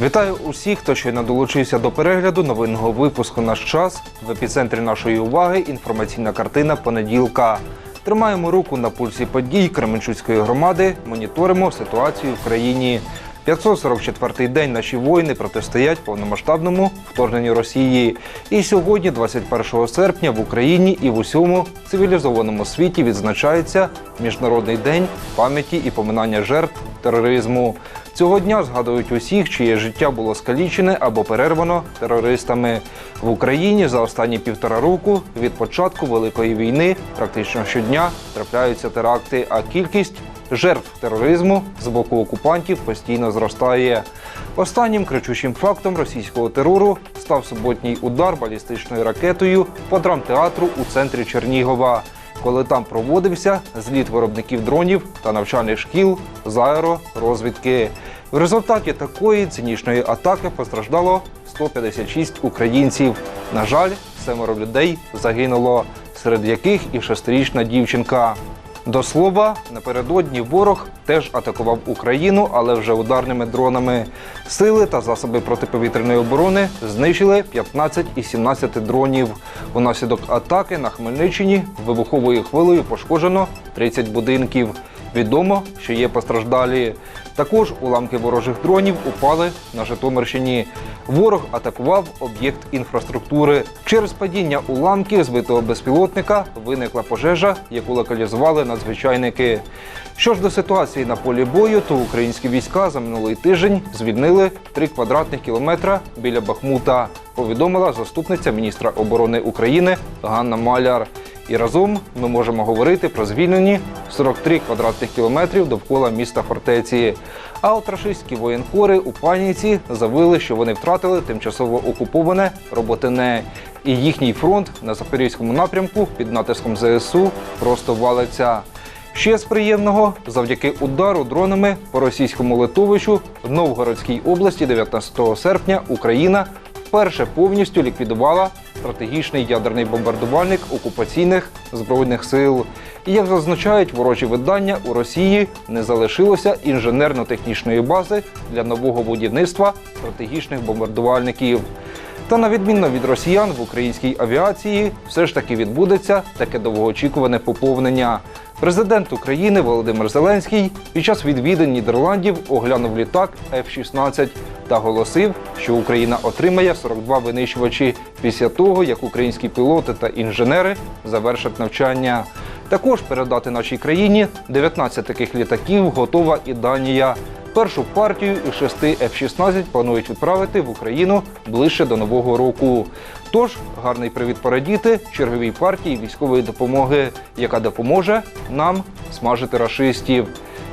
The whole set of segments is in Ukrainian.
Вітаю усіх, хто щойно долучився до перегляду новинного випуску «Наш час». В епіцентрі нашої уваги інформаційна картина понеділка. Тримаємо руку на пульсі подій Кременчуцької громади, моніторимо ситуацію в країні. 544-й день наші воїни протистоять повномасштабному вторгненню Росії. І сьогодні, 21 серпня, в Україні і в усьому цивілізованому світі відзначається Міжнародний день пам'яті і поминання жертв тероризму. Цього дня згадують усіх, чиє життя було скалічене або перервано терористами. В Україні за останні півтора року від початку великої війни практично щодня трапляються теракти, а кількість жертв тероризму з боку окупантів постійно зростає. Останнім кричущим фактом російського терору став суботній удар балістичною ракетою по драмтеатру у центрі Чернігова коли там проводився зліт виробників дронів та навчальних шкіл з аеророзвідки. В результаті такої цинічної атаки постраждало 156 українців. На жаль, семеро людей загинуло, серед яких і шестирічна дівчинка. До слова, напередодні ворог теж атакував Україну, але вже ударними дронами. Сили та засоби протиповітряної оборони знищили 15 із 17 дронів. Унаслідок атаки на Хмельниччині вибуховою хвилею пошкоджено 30 будинків. Відомо, що є постраждалі. Також уламки ворожих дронів упали на Житомирщині. Ворог атакував об'єкт інфраструктури. Через падіння уламків збитого безпілотника виникла пожежа, яку локалізували надзвичайники. Що ж до ситуації на полі бою, то українські війська за минулий тиждень звільнили 3 квадратних кілометра біля Бахмута. Повідомила заступниця міністра оборони України Ганна Маляр. І разом ми можемо говорити про звільнені 43 квадратних кілометрів довкола міста фортеці. А от рашистські воєнкори у паніці заявили, що вони втратили тимчасово окуповане роботине, і їхній фронт на запорізькому напрямку під натиском ЗСУ просто валиться. Ще з приємного, завдяки удару дронами по російському литовищу в Новгородській області 19 серпня Україна вперше повністю ліквідувала стратегічний ядерний бомбардувальник окупаційних збройних сил. І як зазначають ворожі видання, у Росії не залишилося інженерно-технічної бази для нового будівництва стратегічних бомбардувальників. Та на відмінно від росіян в українській авіації все ж таки відбудеться таке довгоочікуване поповнення. Президент України Володимир Зеленський під час відвідин Нідерландів оглянув літак F-16 та оголосив, що Україна отримає 42 винищувачі після того, як українські пілоти та інженери завершать навчання. Також передати нашій країні 19 таких літаків готова і Данія. Першу партію із шести F-16 планують відправити в Україну ближче до нового року. Тож гарний привід порадіти черговій партії військової допомоги, яка допоможе нам смажити рашистів.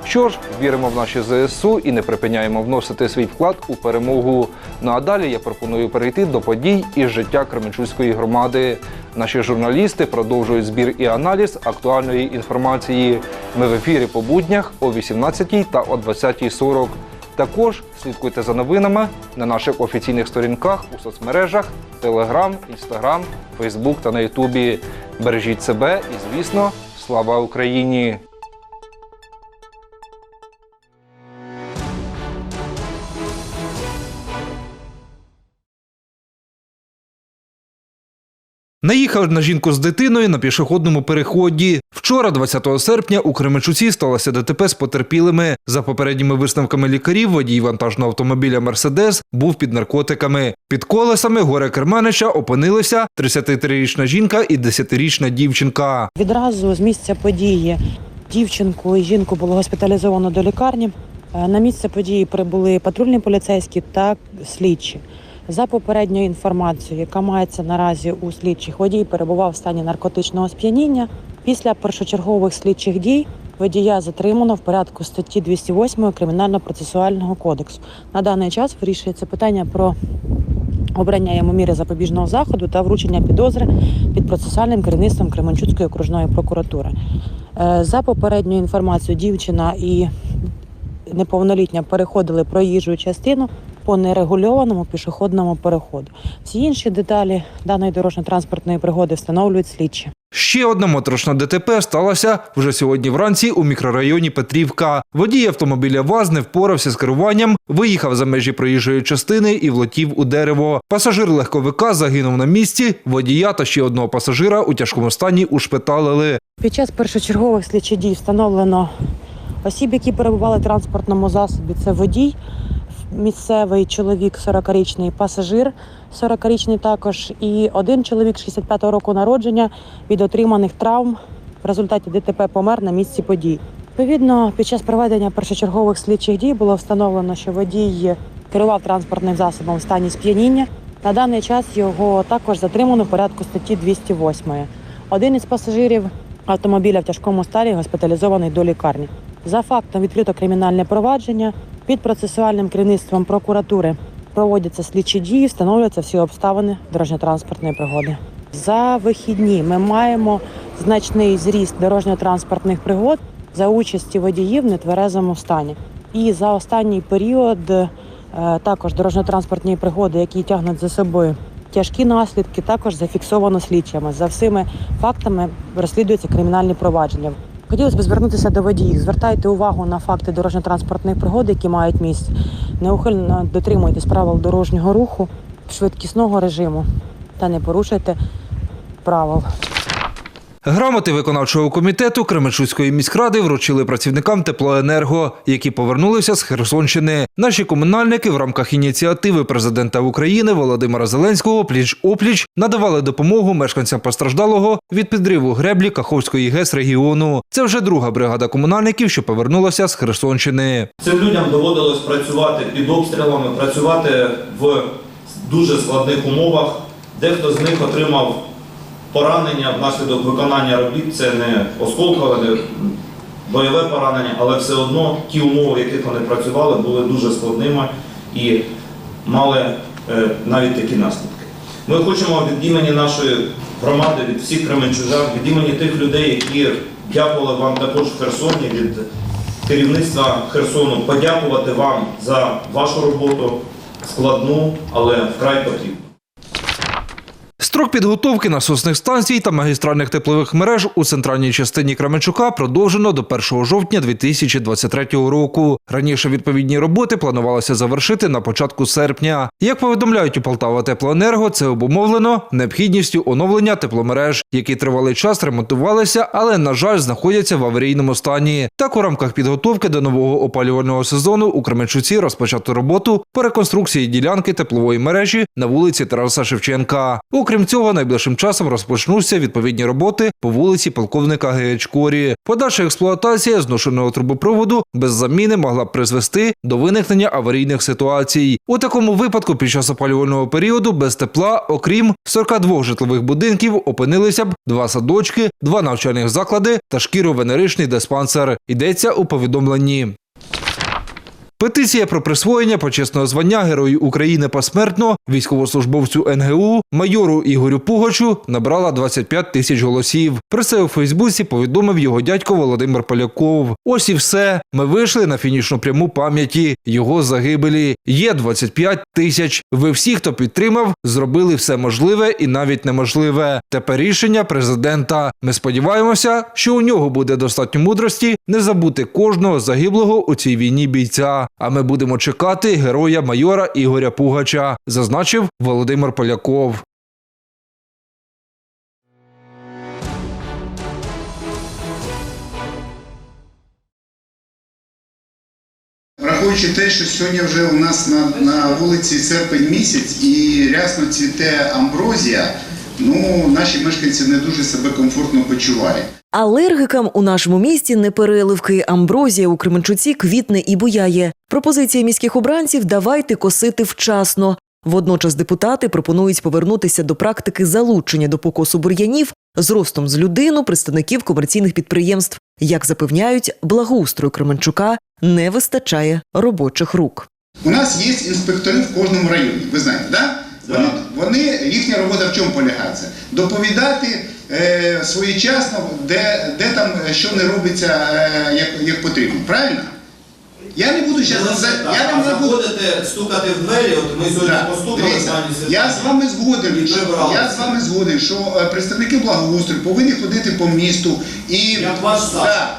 Що ж, віримо в наші ЗСУ і не припиняємо вносити свій вклад у перемогу. Ну а далі я пропоную перейти до подій із життя Кременчуцької громади. Наші журналісти продовжують збір і аналіз актуальної інформації. Ми в ефірі по буднях о 18 та о 20.40. Також слідкуйте за новинами на наших офіційних сторінках у соцмережах Telegram, Instagram, Facebook та на Ютубі. Бережіть себе і, звісно, слава Україні! Наїхав на жінку з дитиною на пішохідному переході. Вчора, 20 серпня, у Кременчуці сталося ДТП з потерпілими. За попередніми висновками лікарів, водій вантажного автомобіля Мерседес був під наркотиками. Під колесами горе керманича опинилися 33-річна жінка і 10-річна дівчинка. Відразу з місця події дівчинку і жінку було госпіталізовано до лікарні. Е, На місце події прибули патрульні поліцейські та слідчі. За попередньою інформацією, яка мається наразі у слідчих, водій перебував в стані наркотичного сп'яніння. Після першочергових слідчих дій водія затримано в порядку статті 208 Кримінально-процесуального кодексу. На даний час вирішується питання про обрання йому міри запобіжного заходу та вручення підозри під процесуальним керівництвом Кременчуцької окружної прокуратури. Е, За попередньою інформацією, дівчина і неповнолітня переходили проїжджу частину по нерегульованому пішохідному переходу. Всі інші деталі даної дорожньо-транспортної пригоди встановлюють слідчі. Ще одна моторошна ДТП сталася вже сьогодні вранці у мікрорайоні Петрівка. Водій автомобіля ВАЗ не впорався з керуванням, виїхав за межі проїжджої частини і влетів у дерево. Пасажир легковика загинув на місці. Водія та ще одного пасажира у тяжкому стані ушпиталили. Під час першочергових слідчих дій встановлено осіб, які перебували в транспортному засобі. Це водій, місцевий чоловік 40-річний, пасажир 40-річний також, і один чоловік 65-го року народження від отриманих травм в результаті ДТП помер на місці подій. Відповідно, під час проведення першочергових слідчих дій було встановлено, що водій керував транспортним засобом в стані сп'яніння. На даний час його також затримано в порядку статті 208. Один із пасажирів автомобіля в тяжкому стані госпіталізований до лікарні. За фактом відкрито кримінальне провадження під процесуальним керівництвом прокуратури проводяться слідчі дії, встановлюються всі обставини дорожньо-транспортної пригоди. За вихідні ми маємо значний зріст дорожньо-транспортних пригод за участі водіїв в нетверезому стані. І за останній період е, також дорожньо-транспортні пригоди, які тягнуть за собою тяжкі наслідки, також зафіксовано слідчими. За всіми фактами розслідуються кримінальні провадження. Хотілося б звернутися до водіїв. Звертайте увагу на факти дорожньо-транспортних пригод, які мають місце. Неухильно дотримуйтесь правил дорожнього руху, швидкісного режиму та не порушуйте правил. Грамоти виконавчого комітету Кременчуцької міськради вручили працівникам теплоенерго, які повернулися з Херсонщини. Наші комунальники в рамках ініціативи президента України Володимира Зеленського пліч опліч надавали допомогу мешканцям постраждалого від підриву греблі Каховської ГЕС регіону. Це вже друга бригада комунальників, що повернулася з Херсонщини. Цим людям доводилось працювати під обстрілами, працювати в дуже складних умовах. Дехто з них отримав поранення внаслідок виконання робіт. Це не осколкове, не бойове поранення, але все одно ті умови, в яких вони працювали, були дуже складними і мали е, навіть такі наслідки. Ми хочемо від імені нашої громади, від всіх кременчужан, від імені тих людей, які дякували вам також в Херсоні, від керівництва Херсону, подякувати вам за вашу роботу складну, але вкрай потрібну. Строк підготовки насосних станцій та магістральних теплових мереж у центральній частині Кременчука продовжено до 1 жовтня 2023 року. Раніше відповідні роботи планувалося завершити на початку серпня. Як повідомляють у Полтава Теплоенерго, це обумовлено необхідністю оновлення тепломереж, які тривалий час ремонтувалися, але на жаль знаходяться в аварійному стані. Так у рамках підготовки до нового опалювального сезону у Кременчуці розпочато роботу по реконструкції ділянки теплової мережі на вулиці Тараса Шевченка. Окрім цього, найближчим часом розпочнуться відповідні роботи по вулиці полковника Геячкорі. Подальша експлуатація зношеного трубопроводу без заміни могла б призвести до виникнення аварійних ситуацій. У такому випадку під час опалювального періоду без тепла, окрім 42 житлових будинків, опинилися б два садочки, два навчальних заклади та шкіро-венеричний диспансер. Йдеться у повідомленні. Петиція про присвоєння почесного звання Герою України посмертно військовослужбовцю НГУ майору Ігорю Пугачу набрала 25 тисяч голосів. Про це у Фейсбуці повідомив його дядько Володимир Поляков. Ось і все. Ми вийшли на фінішну пряму пам'яті його загибелі. Є 25 тисяч. Ви всі, хто підтримав, зробили все можливе і навіть неможливе. Тепер рішення президента. Ми сподіваємося, що у нього буде достатньо мудрості не забути кожного загиблого у цій війні бійця. А ми будемо чекати героя майора Ігоря Пугача, зазначив Володимир Поляков. Враховуючи те, що сьогодні вже у нас на, на вулиці серпень місяць і рясно цвіте амброзія, ну наші мешканці не дуже себе комфортно почувають. Алергикам у нашому місті не переливки. Амброзія у Кременчуці квітне і буяє. Пропозиція міських обранців давайте косити вчасно. Водночас депутати пропонують повернутися до практики залучення до покосу бур'янів з ростом з людину представників комерційних підприємств. Як запевняють, благоустрою Кременчука не вистачає робочих рук. У нас є інспектори в кожному районі. Ви знаєте, да? Вони, вони їхня робота в чому полягається? Доповідати е, своєчасно, де, де там що не робиться е, як, як потрібно. Правильно? Я не буду зараз лише я не буду. стукати в двері, от ми сьогодні Так, постукали дивіться, я з вами згоден. що- Я з вами згоден, що представники благоустрою повинні ходити по місту і Як ваш Саша.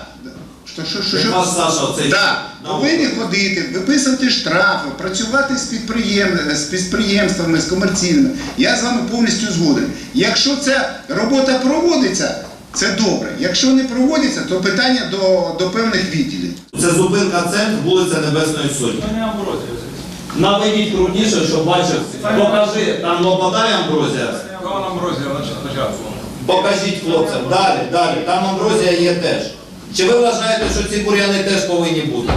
Да. Що, що, що, що? Саша Так, повинні ходити, виписувати штрафи, працювати з, підприєм... з підприємствами, з комерційними. Я з вами повністю згоден. Якщо ця робота проводиться, це добре. Якщо не проводиться, то питання до, до певних відділів. Це зупинка центр, вулиця Небесної Сотні. Наведіть крупніше, щоб бачив. Покажи, там лопатає амброзія. Вона амброзія, значить, спочатку. Покажіть хлопцям. Далі, далі. Там амброзія є теж. Чи ви вважаєте, що ці бур'яни теж повинні бути?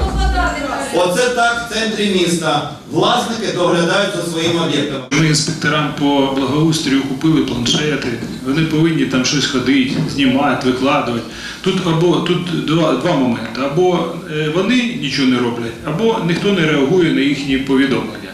Оце так в центрі міста. Власники доглядають за своїми об'єктами. Ми інспекторам по благоустрою купили планшети. Вони повинні там щось ходити, знімати, викладувати. Тут або тут два, два моменти: або е, вони нічого не роблять, або ніхто не реагує на їхні повідомлення.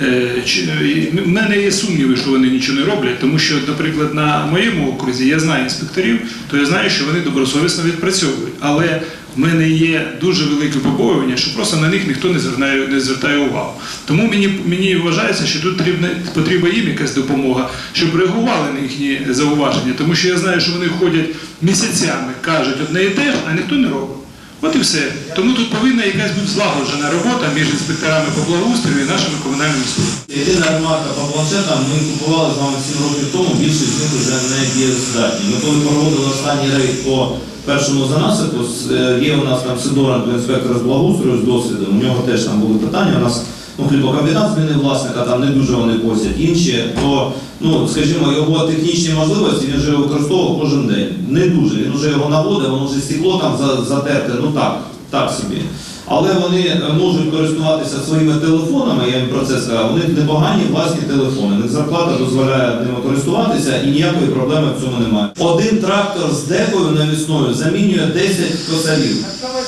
Е, е, В мене є сумніви, що вони нічого не роблять, тому що, наприклад, на моєму окрузі я знаю інспекторів, то я знаю, що вони добросовісно відпрацьовують. Але в мене є дуже велике побоювання, що просто на них ніхто не звертає, не звертає увагу. Тому мені, мені вважається, що тут потрібна, потрібна їм якась допомога, щоб реагували на їхні зауваження. Тому що я знаю, що вони ходять місяцями, кажуть одне і те ж, а ніхто не робить. От і все. Тому тут повинна якась бути злагоджена робота між інспекторами по благоустрою і нашими комунальними службами. Єдина ремарка по планшетам, ми купували з вами 7 років тому, більшість з них вже не є здатні. Ми коли проводили останній рейд по першому занасику, е, є у нас там Сидоренко, інспектор з благоустрою з досвідом, у нього теж там були питання. У нас ну, хлібокомбінат змінив власника, там не дуже вони косять. Інші, то, ну, скажімо, його технічні можливості він вже використовував кожен день. Не дуже. Він вже його наводив, воно вже стекло там затерте, ну так, так собі. Але вони е, можуть користуватися своїми телефонами, я їм про це сказав, у них непогані власні телефони. Них зарплата дозволяє ними користуватися і ніякої проблеми в цьому немає. Один трактор з декою навісною замінює 10 косарів.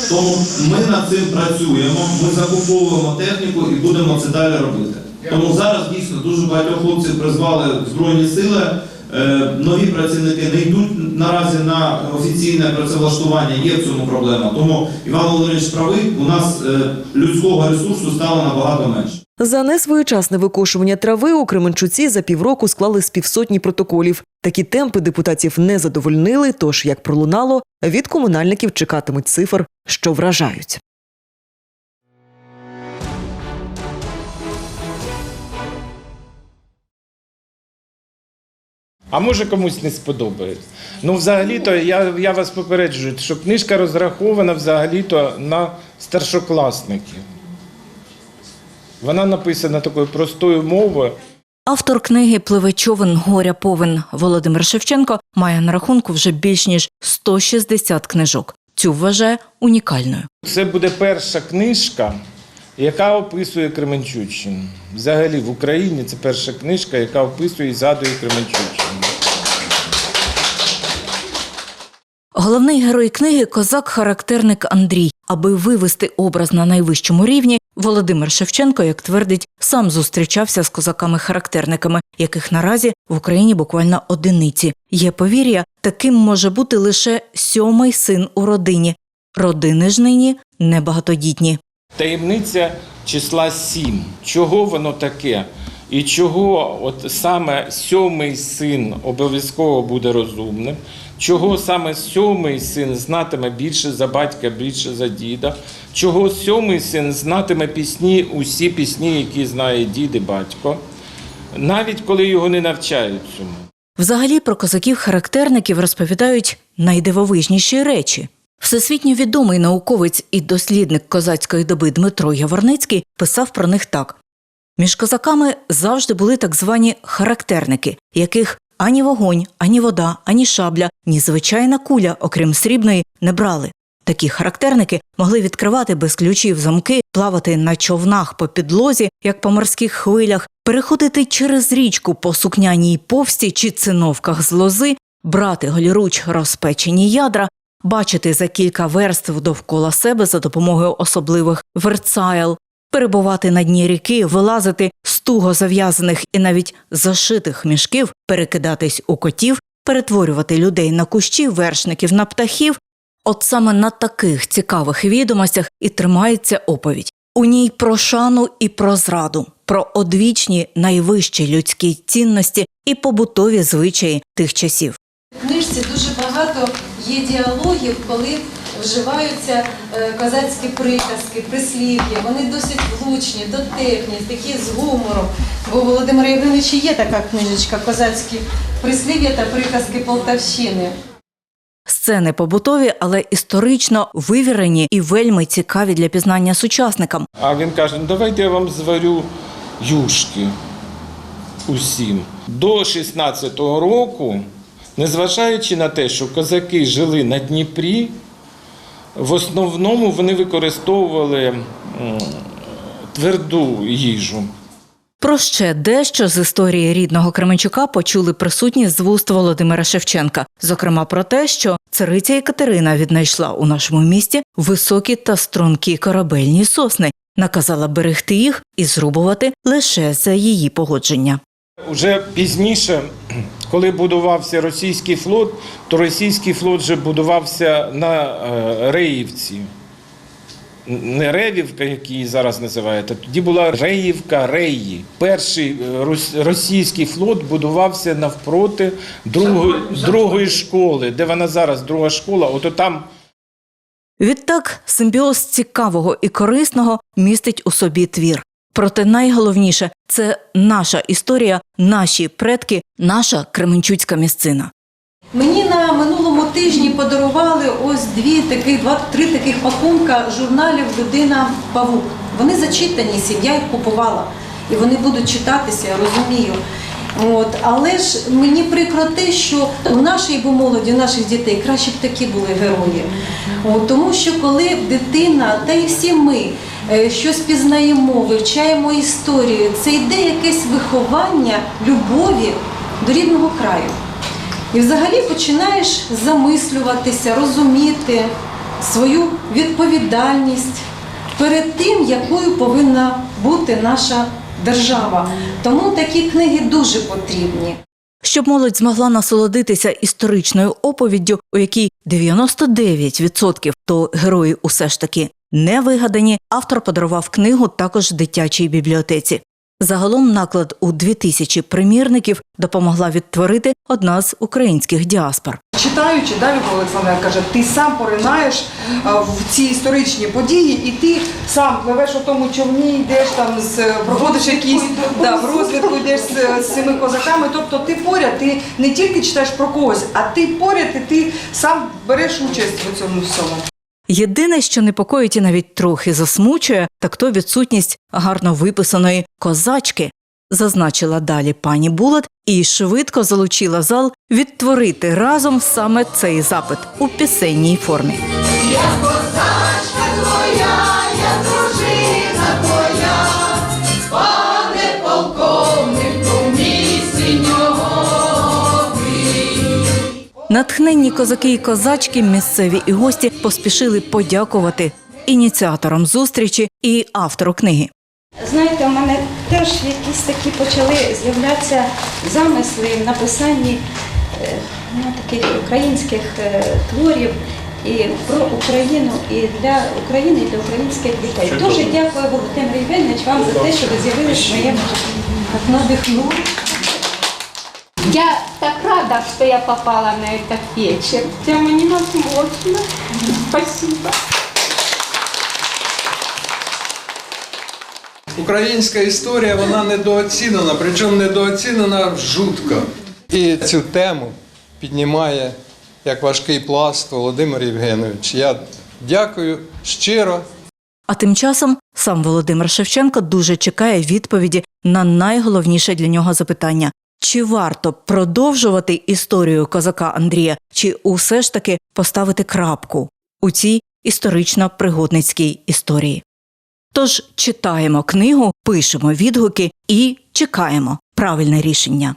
Тому ми над цим працюємо, ми закуповуємо техніку і будемо це далі робити. Тому зараз дійсно дуже багатьох хлопців призвали Збройні сили. Е, Нові працівники не йдуть наразі на офіційне працевлаштування, є в цьому проблема. Тому Іван Володимирович правий, у нас е, людського ресурсу стало набагато менше. За несвоєчасне викошування трави у Кременчуці за півроку склали з півсотні протоколів. Такі темпи депутатів не задовольнили, тож, як пролунало, від комунальників чекатимуть цифр, що вражають. А може комусь не сподобається. Ну, взагалі-то я, я вас попереджую, що книжка розрахована взагалі-то на старшокласників. Вона написана такою простою мовою. Автор книги Пливе човен горя повен Володимир Шевченко має на рахунку вже більш ніж 160 книжок. Цю вважає унікальною. Це буде перша книжка, яка описує Кременчуччину. Взагалі в Україні це перша книжка, яка описує і згадує Кременчуччину. Головний герой книги козак-характерник Андрій. Аби вивести образ на найвищому рівні, Володимир Шевченко, як твердить, сам зустрічався з козаками-характерниками, яких наразі в Україні буквально одиниці. Є повір'я, таким може бути лише сьомий син у родині. Родини ж нині небагатодітні. Таємниця числа сім. Чого воно таке? І чого от саме сьомий син обов'язково буде розумним? Чого саме сьомий син знатиме більше за батька, більше за діда? Чого сьомий син знатиме пісні, усі пісні, які знає дід і батько, навіть коли його не навчають цьому? Взагалі про козаків-характерників розповідають найдивовижніші речі. Всесвітньо відомий науковець і дослідник козацької доби Дмитро Яворницький писав про них так: між козаками завжди були так звані характерники, яких ані вогонь, ані вода, ані шабля, ні звичайна куля, окрім срібної, не брали. Такі характерники могли відкривати без ключів замки, плавати на човнах по підлозі, як по морських хвилях, переходити через річку по сукняній повсті чи циновках з лози, брати голіруч розпечені ядра, бачити за кілька верств довкола себе за допомогою особливих верцайл, перебувати на дні ріки, вилазити з туго зав'язаних і навіть зашитих мішків, перекидатись у котів, перетворювати людей на кущі, вершників на птахів, От саме на таких цікавих відомостях і тримається оповідь. У ній про шану і про зраду, про одвічні найвищі людські цінності і побутові звичаї тих часів. В книжці дуже багато є діалогів, коли вживаються е, козацькі приказки, прислів'я. Вони досить влучні, дотепні, такі з гумором. Бо у Володимира Євгеновича є така книжечка Козацькі прислів'я та приказки Полтавщини. Сцени побутові, але історично вивірені і вельми цікаві для пізнання сучасникам. А він каже: ну давайте я вам зварю юшки усім. До 16-го року, незважаючи на те, що козаки жили на Дніпрі, в основному вони використовували тверду їжу. Про ще дещо з історії рідного Кременчука почули присутні з вуст Володимира Шевченка, зокрема про те, що цариця Екатерина віднайшла у нашому місті високі та стрункі корабельні сосни, наказала берегти їх і зрубувати лише за її погодження. Уже пізніше, коли будувався російський флот, то російський флот вже будувався на е, Реївці. Не Ревівка, як її зараз називають, а тоді була Реївка Реї. Перший е, російський флот будувався навпроти другої, другої школи, де вона зараз, друга школа, ото там Відтак, симбіоз цікавого і корисного містить у собі твір. Проте найголовніше це наша історія, наші предки, наша кременчуцька місцина. Мені на минулому тижні подарували ось дві таких, два-три таких пакунка журналів Людина Павук. Вони зачитані, сім, я їх купувала. І вони будуть читатися, я розумію. От. Але ж мені прикро те, що у нашій бо молоді, у наших дітей краще б такі були герої. От. Тому що коли дитина, та й всі ми щось пізнаємо, вивчаємо історію, це йде якесь виховання любові до рідного краю. І взагалі починаєш замислюватися, розуміти свою відповідальність перед тим, якою повинна бути наша держава. Тому такі книги дуже потрібні. Щоб молодь змогла насолодитися історичною оповіддю, у якій 99% то герої усе ж таки не вигадані, автор подарував книгу також дитячій бібліотеці. Загалом наклад у 2000 примірників допомогла відтворити одна з українських діаспор. Читаючи, да, Любов Олександра каже, ти сам поринаєш в ці історичні події, і ти сам пливеш у тому човні, йдеш там з проводиш якісь да, в розвідку, йдеш з, з цими козаками. Тобто ти поряд, ти не тільки читаєш про когось, а ти поряд, і ти сам береш участь у цьому всьому. Єдине, що непокоїть і навіть трохи засмучує, так то відсутність гарно виписаної козачки, зазначила далі пані Булат і швидко залучила зал відтворити разом саме цей запит у пісенній формі. Натхненні козаки і козачки, місцеві і гості поспішили подякувати ініціаторам зустрічі і автору книги. Знаєте, у мене теж якісь такі почали з'являтися замисли в написанні е, ну, таких українських е, творів і про Україну, і для України, і для українських дітей. Дуже дякую, Володимир Євгенович, вам за те, що ви з'явилися в моєму житті. Так надихнули. Я так рада, что я попала на этот вечер. Прямо невозможно. Спасибо. Українська історія вона недооцінена, причому недооцінена жутко. І цю тему піднімає як важкий пласт Володимир Євгенович. Я дякую щиро. А тим часом сам Володимир Шевченко дуже чекає відповіді на найголовніше для нього запитання: чи варто продовжувати історію козака Андрія, чи усе ж таки поставити крапку у цій історично-пригодницькій історії? Тож читаємо книгу, пишемо відгуки і чекаємо правильне рішення.